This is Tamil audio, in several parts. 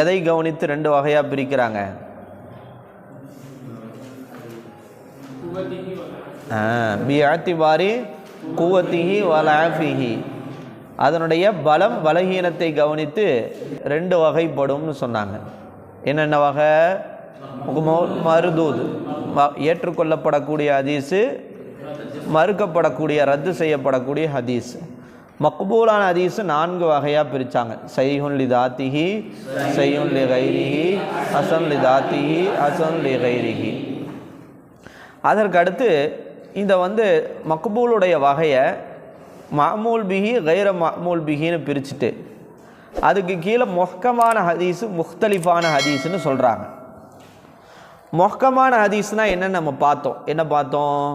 எதை கவனித்து ரெண்டு வகையாக பிரிக்கிறாங்க? பிஆத்திபாரி குவத்திஹி வலாஃபிஹி. அதனுடைய பலம் பலகீனத்தை கவனித்து ரெண்டு வகைப்படும்னு சொன்னாங்க. என்னென்ன வகை? மருதூது. ஏற்றுக்கொள்ளப்படக்கூடிய ஹதீஸு மறுக்கப்படக்கூடிய ரத்து செய்யப்படக்கூடிய ஹதீஸ். மக்பூலான ஹதீஸு நான்கு வகையாக பிரித்தாங்க சைஹுன் லி தாத்திஹி சைஹுன் லி கைரிஹி ஹசன் லி தாத்திஹி ஹசன் லி கைரிஹி. அதற்கடுத்து இந்த வந்து மக்பூலுடைய வகையை மாமூல் பிஹி கைர மாமூல் பிஹின்னு பிரிச்சுட்டு அதுக்கு கீழே மொஹ்கமான ஹதீஸு முக்தலிஃபான ஹதீஸ்னு சொல்கிறாங்க மொஹ்கமான ஹதீஸ்னால் என்னென்னு நம்ம பார்த்தோம். என்ன பார்த்தோம்?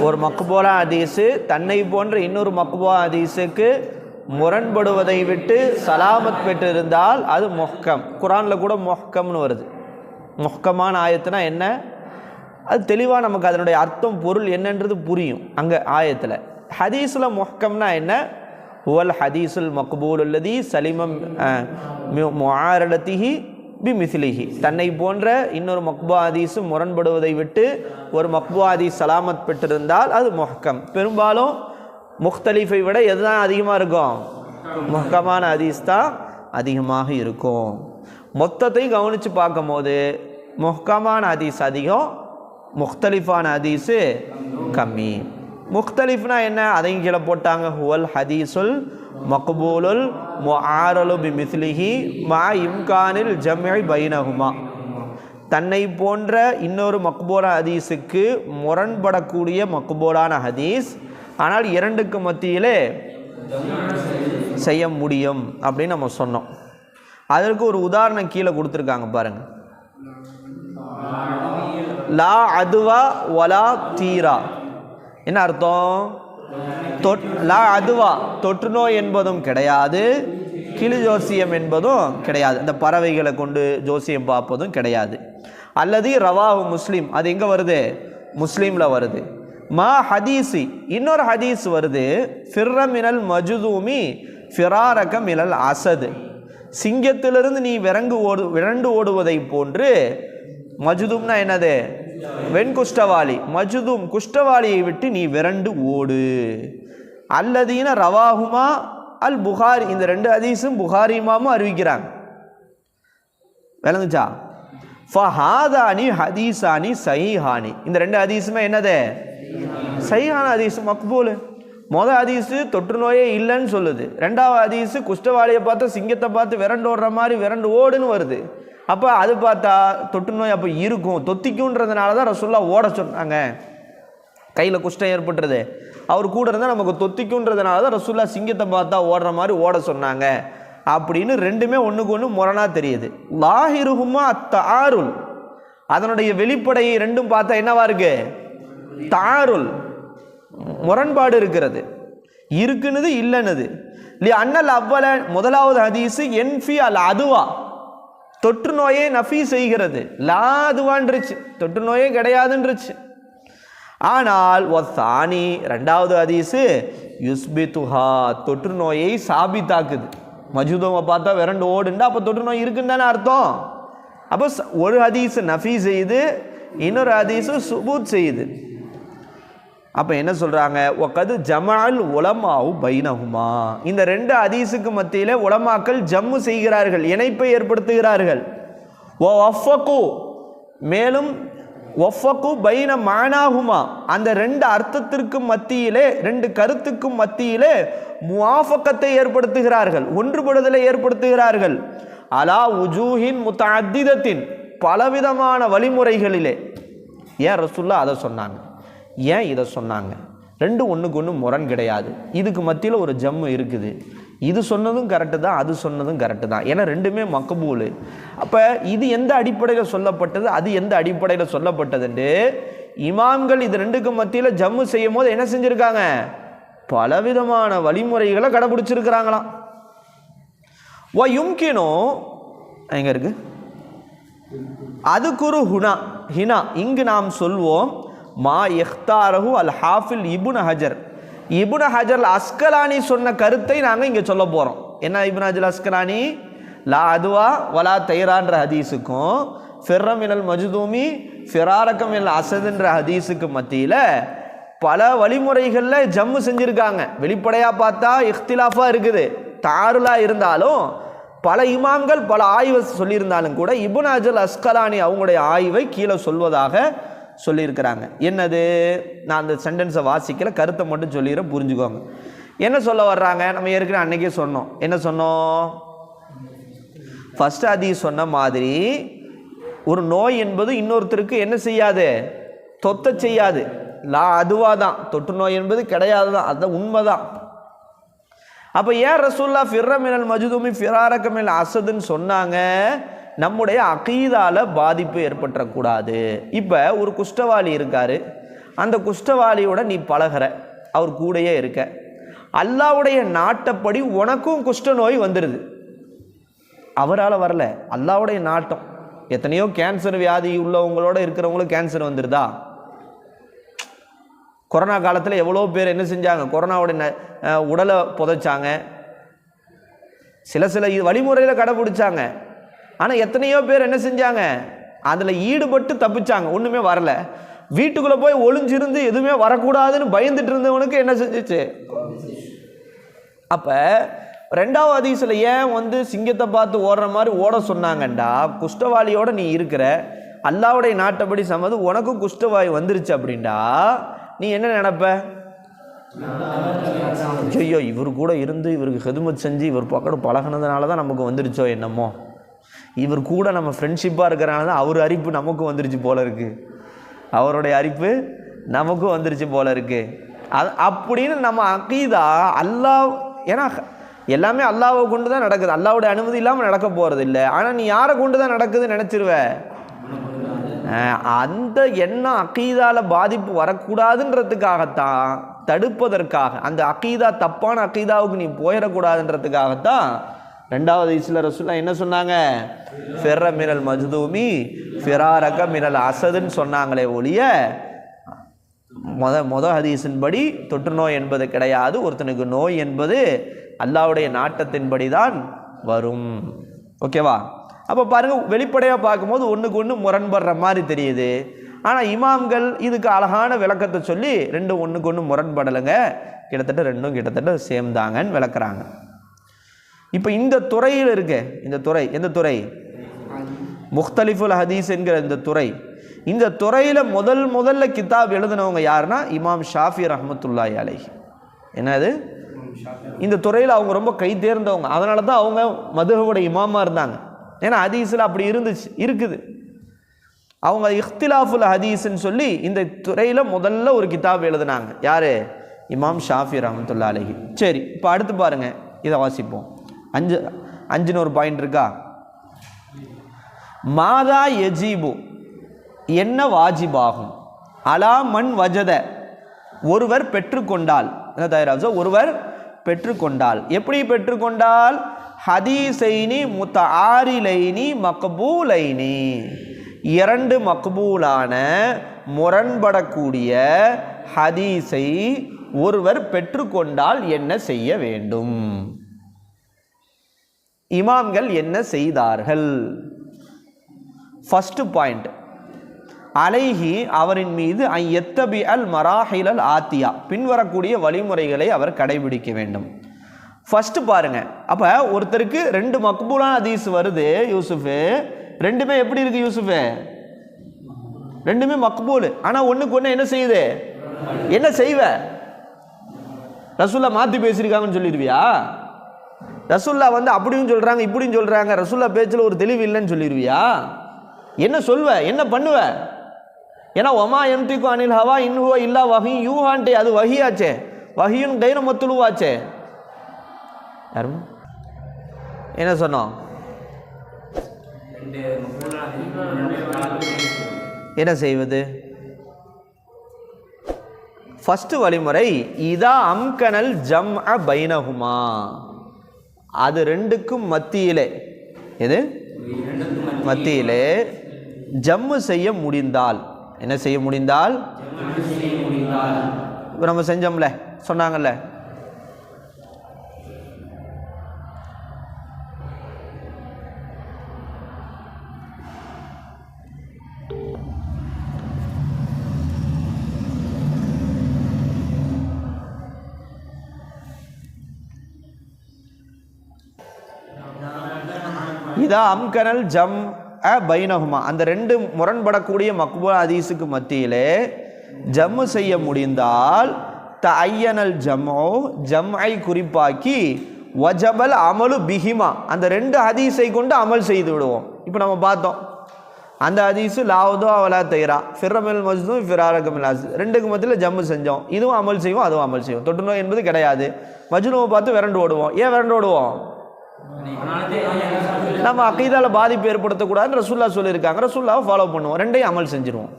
ஒரு மக்பூலா ஹதீஸு தன்னை போன்ற இன்னொரு மக்பூலா ஹதீஸுக்கு முரண்படுவதை விட்டு சலாமத் பெற்றிருந்தால் அது மொஹ்கம். குரானில் கூட மொஹ்கம்னு வருது. மொஹ்கமான ஆயத்துனா என்ன? அது தெளிவாக நமக்கு அதனுடைய அர்த்தம் பொருள் என்னன்றது புரியும் அங்கே ஆயத்தில். ஹதீஸில் மொஹ்கம்னா என்ன? ஹுவல் ஹதீஸுல் மக்பூல் உள்ளதி சலிமம் முஆரடத்திஹி பிமிசிலிஹி. தன்னை போன்ற இன்னொரு மக்பூ ஹதீஸு முரண்படுவதை விட்டு ஒரு மக்பூ ஹதீஸ் சலாமத் பெற்றிருந்தால் அது முஹக்கம். பெரும்பாலும் முக்தலிஃபை விட எதுதான் அதிகமாக இருக்கும்? முஹக்கமான அதீஸ் தான் அதிகமாக இருக்கும். மொத்தத்தை கவனித்து பார்க்கும்போது முஹ்கமான அதீஸ் அதிகம் முக்தலிஃபான அதீஸு கம்மி. முக்தலிஃப்னா என்ன? அதையும் கீழே போட்டாங்க. ஹுவல் ஹதீஸுல் மக்பூலுல் முஆரலு பி மிஸ்லிஹி மா இம்கானில் ஜம்மை பைனகுமா தன்னை போன்ற இன்னொரு மக்பூலா ஹதீஸுக்கு முரண்படக்கூடிய மக்பூலான ஹதீஸ் ஆனால் இரண்டுக்கு மத்தியிலே செய்ய முடியும் அப்படின்னு நம்ம சொன்னோம். அதற்கு ஒரு உதாரணம் கீழே கொடுத்துருக்காங்க பாருங்க. லா அதுவா ஒலா தீரா. என்ன அர்த்தம்? தொட் லா அதுவா. தொற்று நோய் என்பதும் கிடையாது. கிளி ஜோசியம் என்பதும் கிடையாது. இந்த பறவைகளை கொண்டு ஜோசியம் பார்ப்பதும் கிடையாது. அல்லது ரவாஹு முஸ்லீம். அது எங்கே வருது? முஸ்லீமில் வருது. மா ஹதீஸி இன்னொரு ஹதீஸ் வருது. ஃபிர்ரமினல் மஜுதூமி ஃபிராரக மினல் அசது. சிங்கத்திலிருந்து நீ விரங்கு ஓடு விரண்டு ஓடுவதை போன்று மஜுதும்னா என்னது? வெண் குஷ்டவாளி மஜுதும் குஷ்டவாளியை விட்டு நீ விரண்டு ஓடு. அல்லதீன ரவாஹுமா அல் புகாரி இந்த ரெண்டு ஹதீஸும் புகாரி இமாமும் அறிவிக்கிறாங்க. விளங்குச்சா? ஃபஹாதானி ஹதீஸானி சஹீஹானி. இந்த ரெண்டு ஹதீஸுமே என்னது? சஹீஹான ஹதீஸ் மக்பூல். மொதல் ஹதீஸு தொற்று நோயே இல்லைன்னு சொல்லுது. ரெண்டாவது ஹதீஸு குஷ்டவாளியை பார்த்து சிங்கத்தை பார்த்து விரண்டு ஓடுற மாதிரி விரண்டு ஓடுன்னு வருது. அப்போ அது பார்த்தா தொற்று நோய் அப்போ இருக்கும். தொத்திக்குன்றதுனால தான் ரசுல்லா ஓட சொன்னாங்க. கையில் குஷ்டம் ஏற்பட்டுறது அவர் கூட இருந்தால் நமக்கு தொத்திக்குன்றதுனால தான் ரசுல்லா சிங்கத்தை பார்த்தா ஓடுற மாதிரி ஓட சொன்னாங்க. அப்படின்னு ரெண்டுமே ஒன்றுக்கு ஒன்று முரணாக தெரியுது. லாஹிருஹுமா தாருல் அதனுடைய வெளிப்படையை ரெண்டும் பார்த்தா என்னவா இருக்கு? தாருல் முரண்பாடு இருக்கிறது. இருக்குனுது இல்லைன்னுது இல்லையா அண்ணல் அவ்வள முதலாவது ஹதீஸு என்ஃபி அல் அதுவா தொற்று நோயை நஃபி செய்கிறது. லா அதுவான்றுச்சு தொற்று நோயே கிடையாதுன்றுச்சு. ஆனால் ஒசானி ரெண்டாவது அதிசு யுஸ்பித்துஹா தொற்று நோயை சாபித்தாக்குது. மஜூதோவை பார்த்தா விரண்டு ஓடுண்டா அப்போ தொற்று நோய் இருக்குன்னு தானே அர்த்தம். அப்போ ஒரு ஹதீஸ் நஃபி செய்யுது இன்னொரு ஹதீஸு சுபூத் செய்யுது அப்போ என்ன சொல்கிறாங்க ஒக்கது ஜமால் உலமாவு பைனகுமா இந்த ரெண்டு அதீஸுக்கு மத்தியிலே உலமாக்கள் ஜம்மு செய்கிறார்கள் இணைப்பை ஏற்படுத்துகிறார்கள். ஓ ஒஃபக்கு மேலும் ஒஃபக்கு பைன மானாகுமா அந்த ரெண்டு அர்த்தத்திற்கும் மத்தியிலே ரெண்டு கருத்துக்கும் மத்தியிலே முவாஃபக்கத்தை ஏற்படுத்துகிறார்கள் ஒன்றுபடுதலை ஏற்படுத்துகிறார்கள். அலா உஜூஹின் முத்தஅத்திதத்தின் பலவிதமான வழிமுறைகளிலே. ஏன் ரசுல்லா அதை சொன்னாங்க? ஏன் இதை சொன்னாங்க? ரெண்டு ஒன்றுக்கு ஒன்று முரண் கிடையாது. இதுக்கு மத்தியில் ஒரு ஜம்மு இருக்குது. இது சொன்னதும் கரெக்டு தான் அது சொன்னதும் கரெக்டு தான். ஏன்னா ரெண்டுமே மக்கபூல் அப்போ இது எந்த அடிப்படையில் சொல்லப்பட்டது? அது எந்த அடிப்படையில் சொல்லப்பட்டதுண்டு இமாம்கள் இது ரெண்டுக்கு மத்தியில் ஜம்மு செய்யும் போது என்ன செஞ்சுருக்காங்க? பலவிதமான வழிமுறைகளை கடைபிடிச்சிருக்கிறாங்களாம். ஓ யும்கினும் எங்கே அதுக்கு அதுக்குரு ஹுனா ஹினா. இங்கு நாம் சொல்வோம் மா இஹ்தாரஹு அல் ஹாஃபில் இபுன் ஹஜர். இபுன் ஹஜர் அஸ்கலானி சொன்ன கருத்தை நாங்கள் இங்கே சொல்ல போகிறோம் என்ன இபுன் ஹஜர் அஸ்கலானி? லா அதுவா வலா தைரான்ற ஹதீஸுக்கும் ஃபிர்ரமினல் மஜுதூமி ஃபிராரக்கமில் அசதுன்ற ஹதீஸுக்கு மத்தியில் பல வழிமுறைகளில் ஜம்மு செஞ்சுருக்காங்க. வெளிப்படையாக பார்த்தா இஃப்திலாஃபாக இருக்குது. தாருலா இருந்தாலும் பல இமாம்கள் பல ஆய்வை சொல்லியிருந்தாலும் கூட இபுன் அஜல் அஸ்கலானி அவங்களுடைய ஆய்வை கீழே சொல்வதாக சொல்லியிருக்கிறாங்க. என்னது? நான் அந்த சென்டென்ஸை வாசிக்கல கருத்தை மட்டும் சொல்லிடுறேன் புரிஞ்சுக்கோங்க. என்ன சொல்ல வர்றாங்க? நம்ம ஏற்கனவே அன்னைக்கே சொன்னோம். என்ன சொன்னோம்? ஃபஸ்ட் அதி சொன்ன மாதிரி ஒரு நோய் என்பது இன்னொருத்தருக்கு என்ன செய்யாது? தொத்த செய்யாது. லா அதுவாக தான் தொற்று நோய் என்பது கிடையாது தான் அதுதான் உண்மைதான். அப்போ ஏன் ரசூல்லா ஃபிர்ரமினல் மஜுதுமி ஃபிராரக்கமில் அசதுன்னு சொன்னாங்க? நம்முடைய அகீதால பாதிப்பு ஏற்பட்டுறக்கூடாது. இப்போ ஒரு குஷ்டவாளி இருக்கார். அந்த குஷ்டவாளியோட நீ பழகுற. அவர் கூடயே இருக்க. அல்லாவுடைய நாட்டப்படி உனக்கும் குஷ்ட நோய் வந்துடுது அவரால் வரல. அல்லாவுடைய நாட்டம். எத்தனையோ கேன்சர் வியாதி உள்ளவங்களோட இருக்கிறவங்களுக்கு கேன்சர் வந்துடுதா கொரோனா காலத்தில் எவ்வளோ பேர் என்ன செஞ்சாங்க? கொரோனாவுடைய ந- உடலை புதைச்சாங்க. சில சில இது வழிமுறையில் கடைபிடிச்சாங்க. ஆனால் எத்தனையோ பேர் என்ன செஞ்சாங்க? அதில் ஈடுபட்டு தப்பிச்சாங்க. ஒன்றுமே வரல. வீட்டுக்குள்ளே போய் ஒளிஞ்சிருந்து எதுவுமே வரக்கூடாதுன்னு பயந்துட்டு இருந்தவனுக்கு என்ன செஞ்சிச்சு? அப்போ ரெண்டாவது அதிசயில் ஏன் வந்து சிங்கத்தை பார்த்து ஓடுற மாதிரி ஓட சொன்னாங்கண்டா? குஷ்டவாளியோட நீ இருக்கிற அல்லாவுடைய நாட்டப்படி சம்மது உனக்கும் குஷ்டவாய் வந்துருச்சு அப்படின்டா நீ என்ன நினப்ப? ஐயோ இவர் கூட இருந்து இவருக்கு ஹெதுமத் செஞ்சு இவர் பக்கம் பழகுனதுனால தான் நமக்கு வந்துருச்சோ என்னமோ. இவர் கூட நம்ம ஃப்ரெண்ட்ஷிப்பாக இருக்கிறனால தான் அவர் அரிப்பு நமக்கும் வந்துருச்சு போல இருக்குது அவருடைய அரிப்பு நமக்கும் வந்துருச்சு போல இருக்குது அது அப்படின்னு நம்ம அக்கீதா அல்லாஹ் ஏன்னா எல்லாமே அல்லாவை கொண்டு தான் நடக்குது. அல்லாவுடைய அனுமதி இல்லாமல் நடக்க போகிறது இல்லை ஆனால் நீ யாரை கொண்டு தான் நடக்குதுன்னு நினச்சிருவ? அந்த எண்ணம் அக்கீதாவில் பாதிப்பு வரக்கூடாதுன்றதுக்காகத்தான் தடுப்பதற்காக அந்த அக்கீதா தப்பான அக்கீதாவுக்கு நீ போயிடக்கூடாதுன்றதுக்காகத்தான் ரெண்டாவது இஸ்ல ரசுல்லா என்ன சொன்னாங்க? ஃபெர்ர மினல் மஜ்தூமி ஃபிராரக மினல் அசதுன்னு சொன்னாங்களே ஒழிய மொத மொத ஹதீஸின்படி தொற்று நோய் என்பது கிடையாது. ஒருத்தனுக்கு நோய் என்பது அல்லாவுடைய நாட்டத்தின்படி தான் வரும். ஓகேவா? அப்போ பாருங்கள் வெளிப்படையாக பார்க்கும்போது ஒன்றுக்கு ஒன்று முரண்படுற மாதிரி தெரியுது. ஆனால் இமாம்கள் இதுக்கு அழகான விளக்கத்தை சொல்லி ரெண்டும் ஒன்றுக்கு ஒன்று முரண்படலைங்க. கிட்டத்தட்ட ரெண்டும் கிட்டத்தட்ட சேம் தாங்கன்னு விளக்குறாங்க. இப்போ இந்த துறையில் இருக்க இந்த துறை எந்த துறை? முக்தலிஃபுல் ஹதீஸ் என்கிற இந்த துறை. இந்த துறையில் முதல் முதல்ல கிதாப் எழுதினவங்க யாருன்னா இமாம் ஷாஃபி ரஹமத்துல்லாஹி அலை என்னது? இந்த துறையில் அவங்க ரொம்ப கை தேர்ந்தவங்க. அதனால தான் அவங்க மதுகவோட இமாமா இருந்தாங்க. ஏன்னா ஹதீஸில் அப்படி இருந்துச்சு இருக்குது. அவங்க இஃப்திலாஃபுல் ஹதீஸ்ன்னு சொல்லி இந்த துறையில் முதல்ல ஒரு கிதாப் எழுதினாங்க. யாரு? இமாம் ஷாஃபி ரஹமத்துல்லா அலஹி. சரி இப்போ அடுத்து பாருங்கள் இதை வாசிப்போம். அஞ்சு அஞ்சுன்னு ஒரு பாயிண்ட் இருக்கா? மாதா எஜீபு என்ன வாஜிபாகும்? அலா மண் வஜத ஒருவர் பெற்றுக்கொண்டால் என்ன தயாராக ஒருவர் பெற்றுக்கொண்டால். எப்படி பெற்றுக்கொண்டால்? ஹதீசைனி முத்த ஆரிலைனி மக்பூலைனி. இரண்டு மக்பூலான முரண்படக்கூடிய ஹதீஸை ஒருவர் பெற்றுக்கொண்டால் என்ன செய்ய வேண்டும்? இமாம்கள் என்ன செய்தார்கள்? ஃபஸ்ட்டு பாயிண்ட் அலைஹி அவரின் மீது ஐ எத்தபி அல் மராஹிலல் ஆத்தியா. பின்வரக்கூடிய வழிமுறைகளை அவர் கடைபிடிக்க வேண்டும். ஃபஸ்ட்டு பாருங்கள் அப்போ ஒருத்தருக்கு ரெண்டு மக்பூலான அதீஸ் வருது யூசுஃபு. ரெண்டுமே எப்படி இருக்குது யூசுஃபு? ரெண்டுமே மக்பூல். ஆனால் ஒன்றுக்கு ஒன்று என்ன செய்யுது? என்ன செய்வ? ரசூலா மாற்றி பேசியிருக்காங்கன்னு சொல்லிடுவியா? ரசுல்லா வந்து அப்படியும் சொல்கிறாங்க இப்படியும் சொல்கிறாங்க ரசுல்லா பேச்சில் ஒரு தெளிவு இல்லைன்னு சொல்லிடுவியா என்ன சொல்வ? என்ன பண்ணுவ? ஏன்னா ஒமா எம்திக்கு அனில் ஹவா இன்னுவோ இல்லா வகி யூஹான்ட்டே அது வகியாச்சே வகியும் கைர மத்துழுவாச்சே யாரும் என்ன சொன்னோம்? என்ன செய்வது? ஃபஸ்ட்டு வழிமுறை இதா அம்கனல் ஜம் அ பைனகுமா அது ரெண்டுக்கும் மத்தியிலே. எது? மத்தியிலே. ஜம்மு செய்ய முடிந்தால். என்ன செய்ய முடிந்தால்? நம்ம செஞ்சோம்ல. சொன்னாங்கல்ல. இதா அம்கனல் ஜம் அ பைனஹுமா. அந்த ரெண்டு முரண்படக்கூடிய மக்பூல் ஹதீஸுக்கு மத்தியிலே ஜம்மு செய்ய முடிந்தால் த ஐயனல் ஜம்மோ ஜம்ஐ குறிப்பாக்கி வஜபல் அமலு பிஹிமா. அந்த ரெண்டு ஹதீஸை கொண்டு அமல் செய்து விடுவோம். இப்போ நம்ம பார்த்தோம். அந்த ஹதீஸு லாவுதோ அவலா தைரா ஃபிரமில் மஸ்தும் ஃபிராரகமிலாஸ் ரெண்டுக்கு மத்தியில் ஜம்மு செஞ்சோம். இதுவும் அமல் செய்வோம் அதுவும் அமல் செய்வோம். தொட்டு நோய் என்பது கிடையாது. மஜ்னுவை பார்த்து விரண்டு ஓடுவோம். ஏன் விரண்டு ஓடுவோம்? நம்ம அக்கீதால பாதிப்பு ஏற்படுத்தக்கூடாதுன்னு ரசூல்லா சொல்லியிருக்காங்க. ரசூல்லாவை ஃபாலோ பண்ணுவோம். ரெண்டையும் அமல் செஞ்சுருவோம்.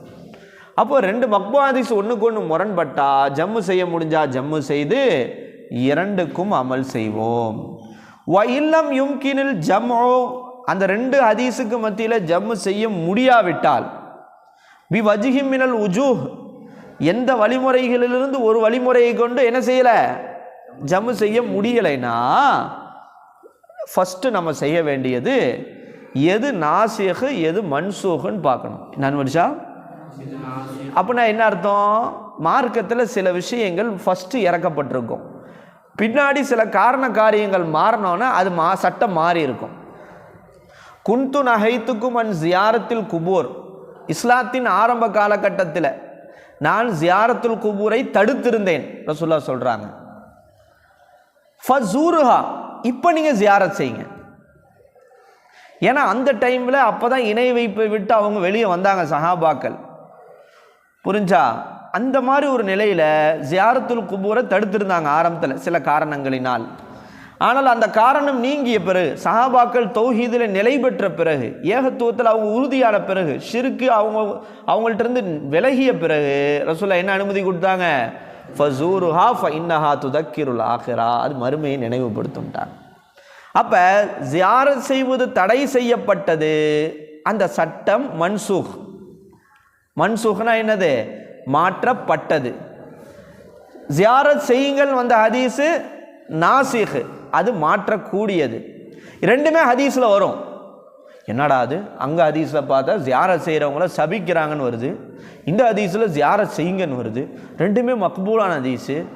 அப்போ ரெண்டு மக்பாதிஸ் ஒன்றுக்கு ஒன்று முரண்பட்டா ஜம்மு செய்ய முடிஞ்சா ஜம்மு செய்து இரண்டுக்கும் அமல் செய்வோம். வ இல்லம் யும்கினில் ஜம்மோ அந்த ரெண்டு ஹதீஸுக்கு மத்தியில் ஜம்மு செய்ய முடியாவிட்டால் பி வஜிஹிமினல் மினல் உஜூஹ் எந்த வழிமுறைகளிலிருந்து ஒரு வழிமுறையை கொண்டு என்ன செய்யலை? ஜம்மு செய்ய முடியலைன்னா ஃபஸ்ட்டு நம்ம செய்ய வேண்டியது எது நாசியகு எது மன்சூகுன்னு பார்க்கணும். நன்வரிஷா அப்படின்னா என்ன அர்த்தம்? மார்க்கத்தில் சில விஷயங்கள் ஃபஸ்ட்டு இறக்கப்பட்டிருக்கும். பின்னாடி சில காரண காரியங்கள் மாறினோன்னா அது மா சட்டம் மாறி இருக்கும். குந்து நகைத்துக்கும் அன் ஜியாரத்தில் குபூர். இஸ்லாத்தின் ஆரம்ப காலகட்டத்தில் நான் ஜியாரத்துல் குபூரை தடுத்திருந்தேன். ரசுல்லா சொல்கிறாங்க ஃபசூருஹா இப்போ நீங்கள் ஜியாரத் செய்யுங்க. ஏன்னா அந்த டைமில் அப்போ தான் இணை வைப்பை விட்டு அவங்க வெளியே வந்தாங்க சஹாபாக்கள். புரிஞ்சா? அந்த மாதிரி ஒரு நிலையில் ஜியாரத்துல் குபூரை தடுத்திருந்தாங்க ஆரம்பத்தில் சில காரணங்களினால். ஆனால் அந்த காரணம் நீங்கிய பிறகு சஹாபாக்கள் தௌஹீதில் நிலை பெற்ற பிறகு ஏகத்துவத்தில் அவங்க உறுதியான பிறகு ஷிருக்கு அவங்க அவங்கள்ட்ட இருந்து விலகிய பிறகு ரசூலா என்ன அனுமதி கொடுத்தாங்க? ஃபசூருஹா ஃப இன்னஹா துதக்கிருல் ஆஹிரா அது மறுமையை நினைவுபடுத்தும்ட்டாங்க. அப்போ ஜியாரத் செய்வது தடை செய்யப்பட்டது. அந்த சட்டம் மன்சூக். மன்சூக்னா என்னது? மாற்றப்பட்டது. ஜியாரத் செய்யுங்கள் வந்த ஹதீஸு நாசிஹ் அது மாற்றக்கூடியது. ரெண்டுமே ஹதீஸில் வரும். என்னடா அது? அங்கே ஹதீஸில் பார்த்தா ஜியாரத் செய்கிறவங்கள சபிக்கிறாங்கன்னு வருது. இந்த ஹதீஸில் ஜியாரத் செய்யுங்கன்னு வருது. ரெண்டுமே மக்பூலான ஹதீஸு.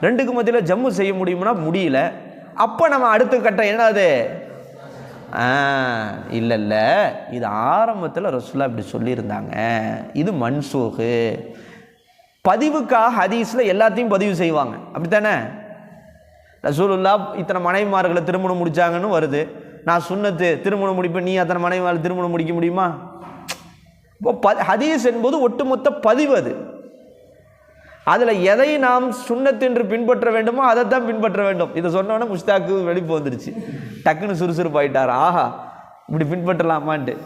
ரெண்டுக்கு மத்தியில் ஜம்மு செய்ய முடியும்னா முடியல. அப்போ நம்ம அடுத்த கட்டம் என்னது? இல்லை இல்லை. இது ஆரம்பத்தில் ரசுல்லா இப்படி சொல்லியிருந்தாங்க. இது மன்சூகு. பதிவுக்காக ஹதீஸில் எல்லாத்தையும் பதிவு செய்வாங்க. அப்படித்தானே? ரசூலுல்லா இத்தனை மனைவிமார்களை திருமணம் முடித்தாங்கன்னு வருது. நான் சுண்ணத்து திருமணம் முடிப்பேன் நீ அத்தனை மனைவிமார்கள் திருமணம் முடிக்க முடியுமா? இப்போ ப ஹதீஸ் என்பது ஒட்டுமொத்த பதிவு அது. அதில் எதை நாம் சுண்ணத்து என்று பின்பற்ற வேண்டுமோ அதை தான் பின்பற்ற வேண்டும். இதை சொன்னோன்னே முஸ்தாக்கு வெளிப்பு வந்துருச்சு. டக்குன்னு சுறுசுறுப்பாயிட்டார். ஆஹா இப்படி பின்பற்றலாமான்ட்டு.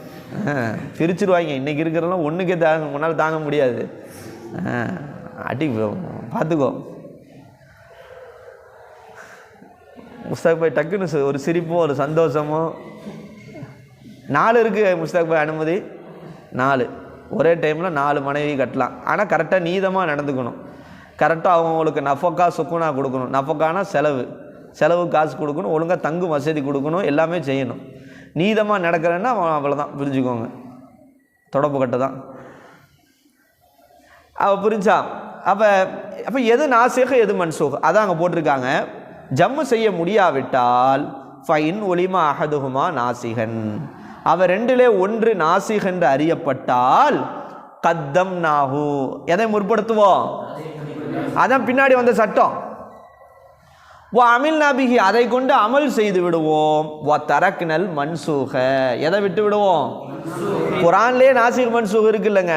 ஆ, பிரிச்சிருவாங்க. இன்றைக்கி இருக்கிறதெல்லாம் ஒன்றுக்கே தாங்க முன்னால் தாங்க முடியாது. ஆ, அடி பார்த்துக்கோ முஸ்தாக் பாய் டக்குன்னு ஒரு சிரிப்பும் ஒரு சந்தோஷமும். நாலு இருக்குது முஸ்தாக் பாய் அனுமதி. நாலு. ஒரே டைமில் நாலு மனைவி கட்டலாம். ஆனால் கரெக்டாக நீதமாக நடந்துக்கணும். கரெக்டாக அவங்களுக்கு நஃபக்கா சுக்குனா கொடுக்கணும். நஃபக்கானா செலவு. செலவு காசு கொடுக்கணும். ஒழுங்காக தங்கும் வசதி கொடுக்கணும். எல்லாமே செய்யணும். நீதமாக நடக்கிறேன்னா அவன் அவ்வளோதான் புரிஞ்சுக்கோங்க. தொடப்பு கட்ட தான். அவள் புரிஞ்சா? அப்போ அப்போ எது நாசிக எது மன்சூக்? அதான் அங்கே போட்டிருக்காங்க. ஜம்மு செய்ய முடியாவிட்டால் ஃபைன் ஒலிமா அகதுகுமா நாசிகன். அவர் ரெண்டிலே ஒன்று நாசிக் என்று அறியப்பட்டால் கத்தம் நாகு எதை முற்படுத்துவோம்? அதான் பின்னாடி வந்த சட்டம். ஓ அமில் நபிகி அதை கொண்டு அமல் செய்து விடுவோம். வ தரக்னல் மன்சூக. எதை விட்டு விடுவோம்? குரான்லேயே நாசிக் மன்சூக் இருக்கு இல்லைங்க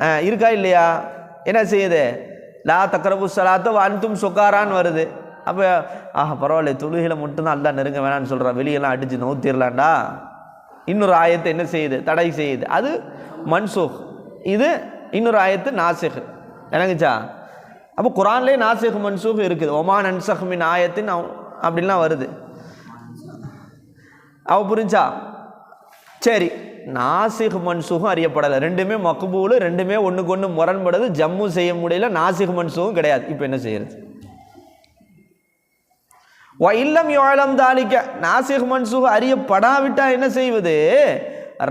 ஆ, இருக்கா இல்லையா? என்ன செய்யுது? லா தக்கரபு சலாத்தோ அன்தும் சுக்காரான்னு வருது. அப்போ ஆஹா பரவாயில்ல தொழுகையில் மட்டும்தான் அல்லா நெருங்க வேணாம்னு சொல்கிறான் வெளியெல்லாம் அடித்து நோத்திடலாண்டா இன்னொரு ஆயத்தை என்ன செய்யுது? தடை செய்யுது. அது மன்சூக். இது இன்னொரு ஆயத்து நாசிக். எனக்குச்சா அப்போ குரான்லேயே நாசிக் மன்சூக் இருக்குது. ஒமான் அன்சஹ்மின் ஆயத்தின் அப்படின்லாம் வருது. அவ புரிஞ்சா? சரி. நாசிக் மன்சூகும் அறியப்படலை. ரெண்டுமே மக்பூலு ரெண்டுமே ஒன்றுக்கு ஒன்று முரண்படுது. ஜம்மு செய்ய முடியல நாசிக் மன்சூகும் கிடையாது. இப்போ என்ன செய்யறது? வ இல்லம் யோலம் தாலிக்க நாசிக் மன்சூக் அறியப்படாவிட்டா என்ன செய்வது?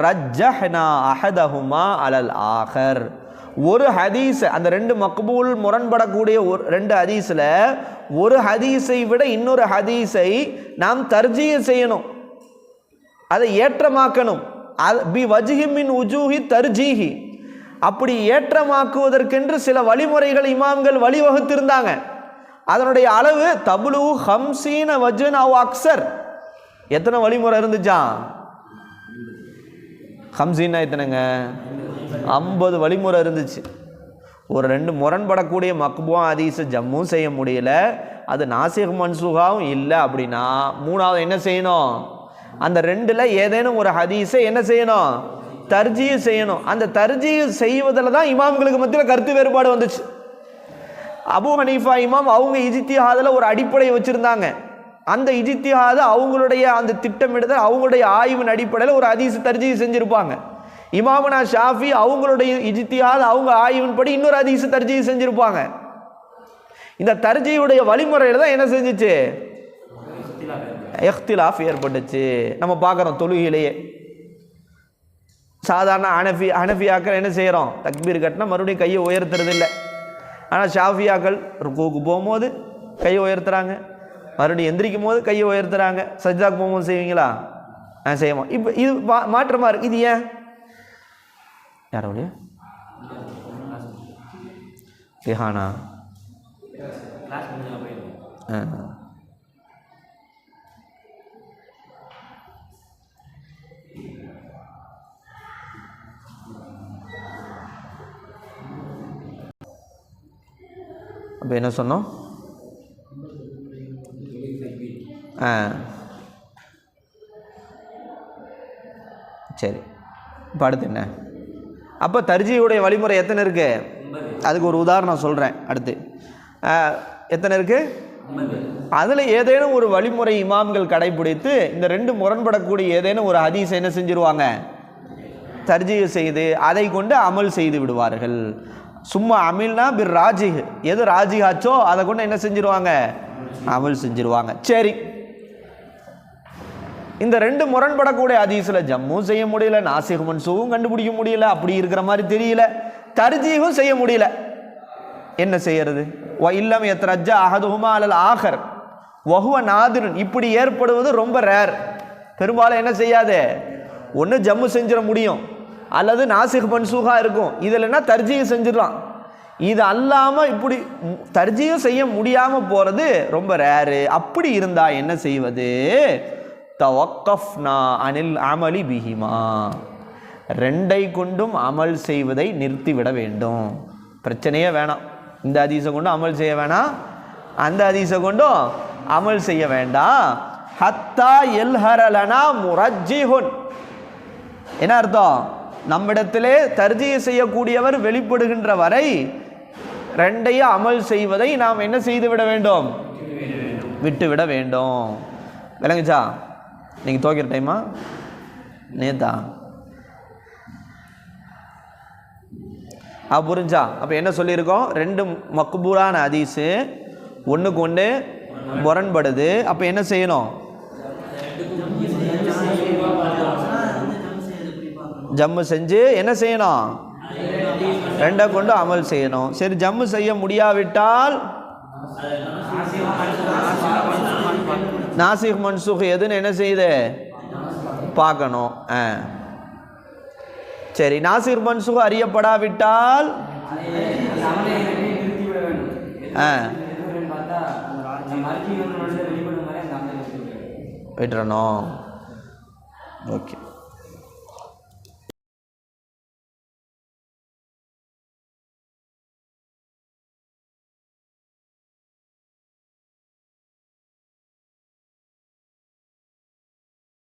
ரஜ்ஜஹ்னா அஹதஹுமா அலல் ஆகர் ஒரு ஹதீஸ் அந்த ரெண்டு மக்பூல் முரண்படக்கூடிய ஒரு ரெண்டு ஹதீஸில் ஒரு ஹதீஸை விட இன்னொரு ஹதீஸை நாம் தர்ஜீய செய்யணும். அதை ஏற்றமாக்கணும். அது பி வஜ்ஹிமின் உஜூஹி தர்ஜீஹி. அப்படி ஏற்றமாக்குவதற்கென்று சில வழிமுறைகள் இமாம்கள் வழிவகுத்திருந்தாங்க. அதனுடைய அளவு தபுலு ஹம்சீன வஜன் அவ் அக்சர் எத்தனை வழிமுறை இருந்துச்சான் ஹம்சீனா எத்தனைங்க? ஐம்பது வழிமுறை இருந்துச்சு. ஒரு ரெண்டு முரண்படக்கூடிய மக்புவா ஹதீஸை ஜம்மும் செய்ய முடியல. அது நாசிக் மன்சூகாவும் இல்லை அப்படின்னா மூணாவது என்ன செய்யணும்? அந்த ரெண்டில் ஏதேனும் ஒரு ஹதீஸை என்ன செய்யணும்? தர்ஜீ செய்யணும். அந்த தர்ஜீ செய்வதில் தான் இமாம்களுக்கு மத்தியில் கருத்து வேறுபாடு வந்துச்சு. அபு ஹனீஃபா இமாம் அவங்க இஜித்திஹாதில் ஒரு அடிப்படை வச்சுருந்தாங்க. அந்த இஜித்திஹாத அவங்களுடைய அந்த திட்டமிடுதல் அவங்களுடைய ஆய்வின் அடிப்படையில் ஒரு அதிசு தர்ஜி செஞ்சுருப்பாங்க. இமாமனா ஷாஃபி அவங்களுடைய இஜித்திஹாத் அவங்க ஆய்வின்படி இன்னொரு அதிசு தர்ஜி செஞ்சுருப்பாங்க. இந்த தர்ஜியுடைய வழிமுறையில் தான் என்ன செஞ்சுச்சு? எஃப்திலாஃப் ஏற்பட்டுச்சு. நம்ம பார்க்குறோம் தொழுகையிலேயே. சாதாரண அனஃபி அனஃபியாக்கள் என்ன செய்கிறோம் தக்பீர் கட்டினா மறுபடியும் கையை உயர்த்துறது இல்லை ஆனால் ஷாஃபியாக்கள் ருக்கூக்கு போகும்போது கையை உயர்த்துறாங்க. மறுபடியும் எந்திரிக்கும் போது கையை உயர்த்துறாங்க. சஜ்ஜாக்கு போகும்போது செய்வீங்களா? ஆ செய்வோம். இப்போ இது மா மாற்றமாக இருக்கு? இது ஏன்? யாரோடைய ரிஹானா. ஆ. அப்போ என்ன சொன்னோம்? ஆ. சரி. இப்போ அடுத்து என்ன? அப்போ தர்ஜியுடைய வழிமுறை எத்தனை இருக்குது அதுக்கு ஒரு உதாரணம் சொல்கிறேன் அடுத்து. எத்தனை இருக்குது அதில் ஏதேனும் ஒரு வழிமுறை இமாம்கள் கடைபிடித்து இந்த ரெண்டு முரண்படக்கூடிய ஏதேனும் ஒரு ஹதீஸ் என்ன செஞ்சிருவாங்க? தர்ஜீவு செய்து அதை கொண்டு அமல் செய்து விடுவார்கள். சும்மா அமில்னா பிர் ராஜிஹ். எது ராஜிஹாச்சோ அதை கொண்டு என்ன செஞ்சிருவாங்க? அமல் செஞ்சிருவாங்க. சரி. இந்த ரெண்டு முரண்படக்கூடிய அதிசல ஜம்மும் செய்ய முடியல நாசிக் மன்சூவும் கண்டுபிடிக்க முடியல அப்படி இருக்கிற மாதிரி தெரியல. தர்ஜீகும் செய்ய முடியல. என்ன செய்யறது? வ இல்லம் எத்ரஜா அகதுஹுமா அலல் ஆகர் வகுவ நாதிரன். இப்படி ஏற்படுவது ரொம்ப ரேர் பெரும்பாலும் என்ன செய்யாது? ஒன்று ஜம்மு செஞ்சிட முடியும். அல்லது நாசிக் மன்சூகா இருக்கும். இதில்னா தர்ஜீக செஞ்சிடலாம். இது அல்லாமல் இப்படி மு- செய்ய முடியாமல் போகிறது ரொம்ப ரேரு அப்படி இருந்தால் என்ன செய்வது? தவக்கஃப்னா அனில் அமலி பிஹிமா. ரெண்டை கொண்டும் அமல் செய்வதை நிறுத்திவிட வேண்டும். பிரச்சனையே வேணாம். இந்த அதிசை கொண்டும் அமல் செய்ய வேணாம். அந்த அதிசை கொண்டும் அமல் செய்ய வேண்டாம். ஹத்தா எல்ஹரலனா முரஜிஹுன் என்ன அர்த்தம்? நம்மிடத்திலே தர்ஜீக செய்யக்கூடியவர் வெளிப்படுகின்ற வரை ரெண்டையும் அமல் செய்வதை நாம் என்ன செய்து விட வேண்டும்? விட்டு விட வேண்டும். விளங்குச்சா? நீங்கள் துவைக்கிற டைமா நேத்தா? ஆ புரிஞ்சா? அப்போ என்ன சொல்லியிருக்கோம்? ரெண்டு மக்பூரான அதிசு ஒன்றுக்கு ஒன்று முரண்படுது. அப்போ என்ன செய்யணும்? ஜம்மு செஞ்சு என்ன செய்யணும்? ரெண்டை கொண்டு அமல் செய்யணும். சரி ஜம்மு செய்ய முடியாவிட்டால் நாசிக் மன்சூக் எதுன்னு என்ன செய்யுது? பார்க்கணும். ஆ. சரி நாசிர் மன்சூக் அறியப்படாவிட்டால் ஆ. விட்டுறணும். ஓகே.